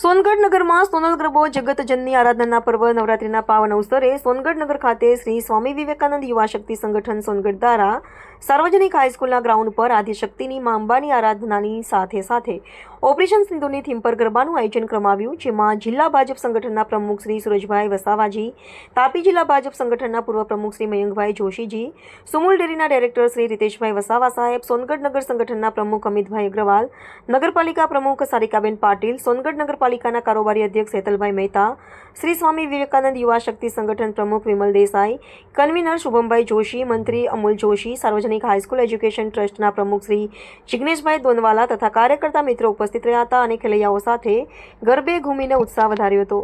સોનગઢ નગરમાં સોનલ ગ્રબો જગતજનની આરાધનાના પર્વ નવરાત્રીના પાવન અવસરે સોનગઢ નગર ખાતે શ્રી સ્વામી વિવેકાનંદ યુવા શક્તિ સંગઠન સોનગઢ દ્વારા સાર્વજનિક હાઈસ્કૂલના ગ્રાઉન્ડ પર આદિશક્તિની મા અંબાની આરાધનાની સાથે સાથે ઓપરેશન સિંધુની થીમ પર ગરબાનું આયોજન કરવામાં જેમાં જિલ્લા ભાજપ સંગઠનના પ્રમુખ શ્રી સુરજભાઈ વસાવાજી, તાપી જિલ્લા ભાજપ સંગઠનના પૂર્વ પ્રમુખ શ્રી મયંકભાઈ જોશીજી, સુમુલ ડેરીના ડાયરેક્ટર શ્રી રીતેશભાઈ વસાવા સાહેબ, સોનગઢ નગર સંગઠનના પ્રમુખ અમિતભાઈ અગ્રવાલ, નગરપાલિકા પ્રમુખ સારિકાબેન પાટીલ, સોનગઢ નગરપાલિકાના કારોબારી અધ્યક્ષ હેતલભાઈ મહેતા, શ્રી સ્વામી વિવેકાનંદ યુવા શક્તિ સંગઠન પ્રમુખ વિમલ દેસાઈ, કન્વીનર શુભમભાઈ જોશી, મંત્રી અમૂલ જોશી, સાર્વજનિક હાઈસ્કૂલ એજ્યુકેશન ટ્રસ્ટના પ્રમુખ શ્રી જિગ્નેશભાઈ દોનવાલા તથા કાર્યકર્તા મિત્રો ઉપસ્થિત રહ્યા હતા અને ખેલૈયાઓ સાથે ગરબે ઘૂમીને ઉત્સાહ વધાર્યો હતો.